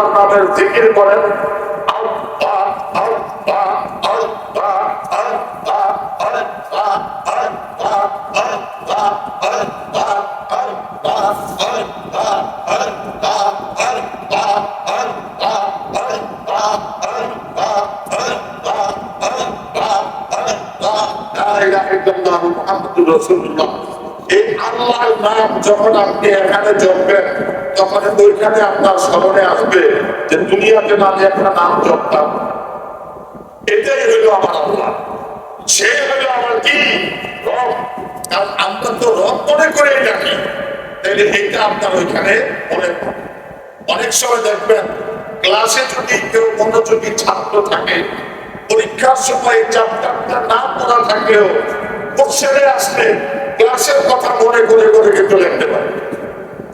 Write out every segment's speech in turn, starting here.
আল্লাহর নামের জিকির করেন। এই আল্লাহর নাম যখন আপনি এখানে জমবেন তখন ওইখানে আপনার স্মরণে আসবে যে দুনিয়াতে না আমি একটা নাম জপতাম, এটাই হইল আমার আল্লাহ। সে হইল আমার কি? রব। কারণ আমরা তো রব মনে করে ডাকি। তাহলে এটা আপনার ওইখানে মনে অনেক সময় দেখবেন, ক্লাসে যদি কেউ মনোযোগী ছাত্র থাকে, পরীক্ষার সময় চ্যাপ্টারটা না পড়া থাকলেও কোশ্চেনে আসলে ক্লাসের কথা মনে করে করে কিন্তু লিখতে পারে।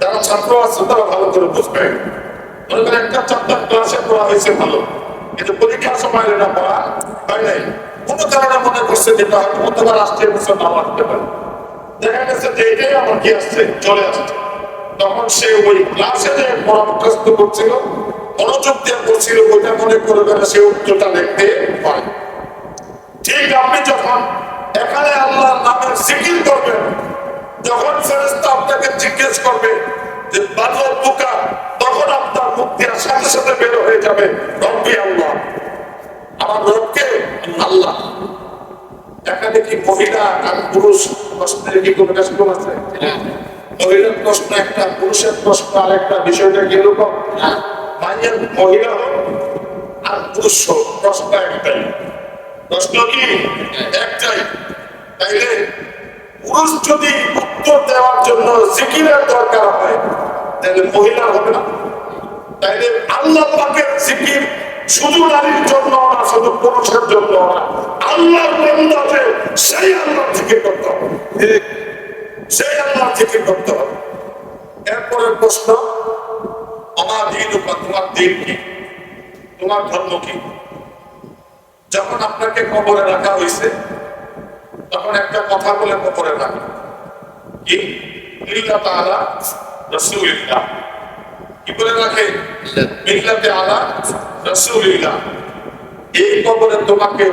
যারা ছাত্র আছে, তারা ভালো করে বুঝবে। মনে করেন একটা চ্যাপ্টার ক্লাসে পড়া হয়েছে ভালো। কিন্তু পরীক্ষার সময় এটা পড়া হয় নাই। কোনো কারণে মনে করছে যেটা হয়তো প্রথমবার আসতে বছর নাও আসতে পারে। দেখা গেছে যে এটাই আমার কি আসছে? চলে আসছে। তখন সে ওই ক্লাসে যে মুখস্থ করছিল, মনোযোগ দিয়ে করছিল ওইটা মনে করে করে সে উত্তরটা লিখতে পারে ঠিক আপনি যখন এখানে আল্লাহর নামের জিকির করবেন যখন ফেরেশতা আপনাকে জিজ্ঞেস করবে যে বাদল বুকা তখন আপনার মুখ দিয়ে সাথে সাথে বের হয়ে যাবে রব্বি আল্লাহ। আমার রবকে আল্লাহ। কি মহিলা আর পুরুষ প্রশ্নের কি কোনো কাজ আছে? মহিলার প্রশ্ন একটা পুরুষের প্রশ্ন আর একটা বিষয়টা মাইয়ের মহিলা হোক আর পুরুষ হোক প্রশ্ন একটাই। প্রশ্ন কি? একটাই। তাইলে পুরুষ যদি উত্তর দেওয়ার জন্য জিকিরের দরকার হয়, তাহলে মহিলার হবে না। তাইলে আল্লাহ পাকের জিকির শুধু নারীর জন্য না, শুধু পুরুষের জন্য না। আল্লাহর বন্দাতে সেই আল্লাহ জিকির করতে সেই আল্লাহ জিকির করতে হবে। এরপরের প্রশ্ন, আমার দিন তোমার দিন কি? তোমার ধর্ম কি? যখন আপনাকে কবরে রাখা হয়েছে তখন একটা কথা বলে রাখা। এই কবরে তোমাকে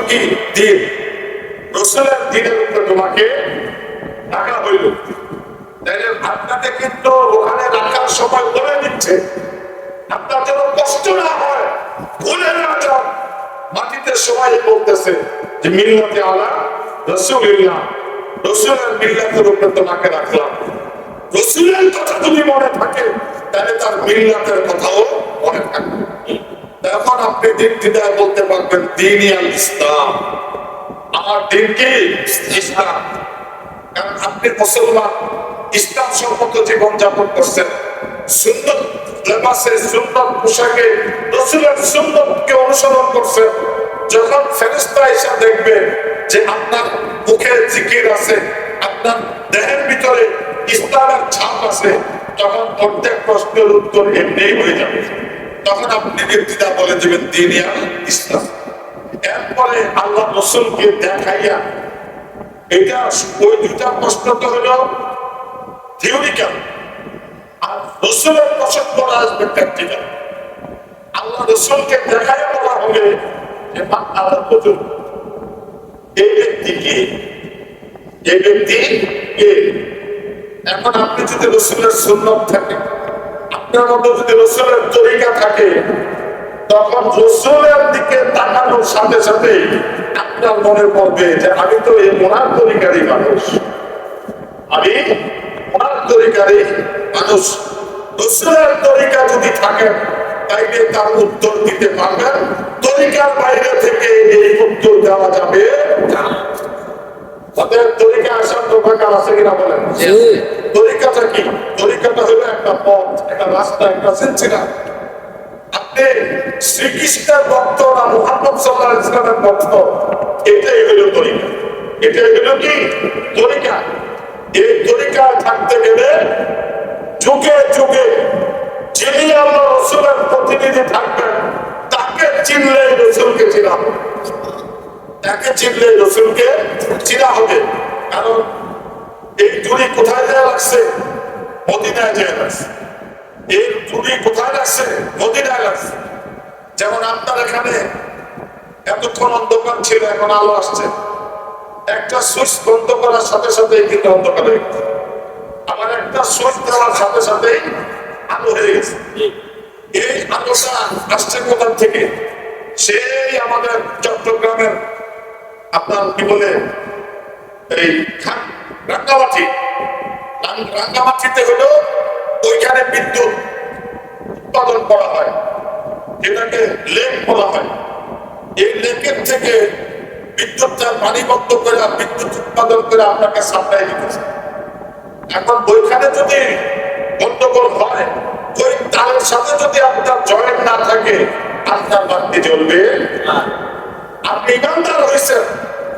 কি? দিন। রসুলের দিনের উপরে তোমাকে রাখা আপনাকে কিন্তু ওখানে রাখার সময় বলে দিচ্ছে। আপনার যেন কষ্ট না হয়, ভুলে না যান। মাটিতে সবাই বলতেছে যে মিল্লাতে আলা রসুলিল্লাহ। রসুলের মিল্লাতের উপরে তোমাকে রাখলাম। রসুলের কথা যদি মনে থাকে, তাহলে তার মিল্লাতের কথাও মনে থাকবে। তখন আপনি দিন দিদায় বলতে পারবেন আল ইসলাম। আমার দিন কি? ইসলাম। কারণ আপনি মুসলমান, ইসলাম সম্মত জীবন যাপন করছেন। সুন্দর লেবাসে সুন্দর পোশাকে, রসুলের সুন্দরকে অনুসরণ করছেন যখন ফেরেস্তা এসে দেখবে যে আপনার মুখে জিকির আছে, আপনার দেহের ভিতরে ইসলামের ছাপ আছে, তখন প্রত্যেক প্রশ্নের উত্তর এমনি হয়ে যাবে। তখন আপনি নির্দিদা বলে দেবেন দিনিয়া ইসলাম। এরপরে আল্লাহ রসুলকে দেখাইয়া, এটা ওই দুটা প্রশ্ন তো হলো থিওরিক্যাল রসুলের পছন্দ করা আসবে প্র্যাকটিক্যাল আল্লাহ রসুলকে দেখাইয়া বলা হবে যে আল্লাহ রসুল এই ব্যক্তি কি? এই ব্যক্তি কে? এখন আপনি যদি রসুলের সুন্নত থাকে, আপনার মধ্যে যদি রসুলের তরিকা থাকে, তখন রসুলের দিকে তাকানোর সাথে সাথে আপনার মনে পড়বে যে আমি তো এই মোনার তরিকারই মানুষ। আমি মোনার তরিকারই মানুষ। রসুলের তরিকা যদি থাকে তাইলে তার উত্তর দিতে পারবেন। তরিকার বাইরে থেকে এই উত্তর দেওয়া যাবে না। তাদের তরিকা আসার দোকান আছে কিনা বলেন? তরিকাটা কি? তরিকাটা হলো একটা পথ একটা রাস্তা একটা সিলসিলা। আপনি শ্রীকৃষ্ণের ভক্ত না মোহাম্মদ সাল্লাহ ইসলামের ভক্ত? এটাই হলো তরিকা। এটাই হলো কি? তরিকা। এই তরিকায় থাকতে গেলে যুগে যুগে যিনি আল্লাহ রসুলের প্রতিনিধি থাকবেন, তাকে চিনলে রসুলকে চিনা হবে। তাকে চিনলে রসুলকে চিনা হবে। কারণ এই জুড়ি কোথায় দেওয়া লাগছে? মদিনায় যেয়ে লাগছে। এই ত্রুটি কোথায় লাগছে? মদিনায় লাগছে। যেমন আপনার এখানে এতক্ষণ অন্ধকার ছিল, এখন আলো আসছে। একটা সুইচ বন্ধ করার সাথে সাথে কিন্তু অন্ধকার হয়ে গেছে। আবার একটা দেওয়ার সাথে সাথেই আলো হয়ে গেছে। এই আলোটা আসছে কোথা থেকে সেই আমাদের চট্টগ্রামের আপনার কি বলে এই রাঙ্গামাটি। রাঙ্গামাটিতে হলো ওইখানে বিদ্যুৎ উৎপাদন করা হয় এটাকে লেক বলা হয়। এই লেকের থেকে বিদ্যুৎটা পানি বন্ধ করে বিদ্যুৎ উৎপাদন করে আপনাকে সাপ্লাই দিতেছে এখন ওইখানে যদি গন্ডগোল হয়, ওই তারের সাথে যদি আপনার জয়েন্ট না থাকে, আপনার জ্বলবে না। আপনি ইমানদার হয়েছেন,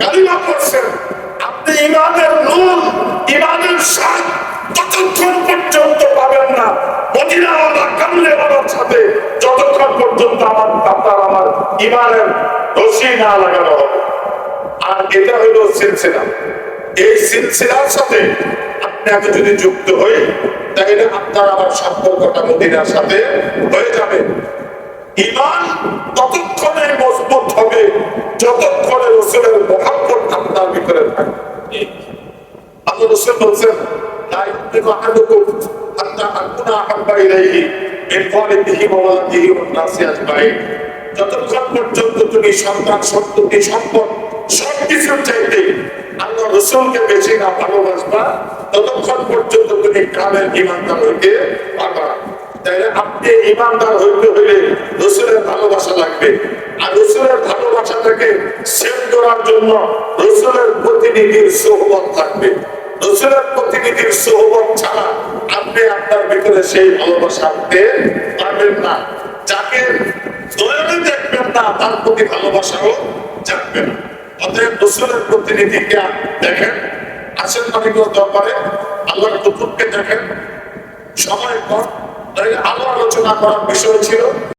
কালিমা করছেন আপনি ইমানের নূর, ইমানের স্বাদ ততক্ষণ পর্যন্ত পাবেন না মদিনাওয়ালা কামলেওয়ালার সাথে যতক্ষণ পর্যন্ত আমার আপনার আমার ইমানের রশি না লাগানো আর এটা হলো সিলসিলা এই সিলসিলার সাথে আপনি আমি যদি যুক্ত হই তাহলে আপনার আমার সম্পর্কটা মদিনার সাথে হয়ে যাবে ইমান ততক্ষণে মজবুত হবে যতক্ষণে রসুলের মহাব্বত আপনার ভিতরে থাকবে আল্লাহ রসুল বলছেন لا يؤمن أحدكم حتى أكون أحب إليه من والده وولده والناس أجمعين যতক্ষণ পর্যন্ত তুমি সন্তান সন্ততি সম্পদ সবকিছুর চাইতে আল্লাহ রসুলকে বেশি না ভালোবাসবা ততক্ষণ পর্যন্ত তুমি কামের ইমানদার হইতে পারবা। তাইলে আপনি ইমানদার হইতে হইলে রসুলের ভালোবাসা লাগবে। আর রসুলের ভালোবাসাটাকে সেভ করার জন্য রসুলের প্রতিনিধির সোহবত থাকবে রসুলের প্রতিনিধির ছাড়া আপনি আপনার ভিতরে সেই ভালোবাসা আনতে পারবেন না। যাকে দয়ালে দেখবেন না, তার প্রতি ভালোবাসাও জানবেন অতএব রসুলের প্রতিনিধিকে দেখেন। আসেন মালিকের দরবারে আল্লাহর কুতুবকে দেখেন। সময় তাই আলো আলোচনা করার বিষয় ছিল।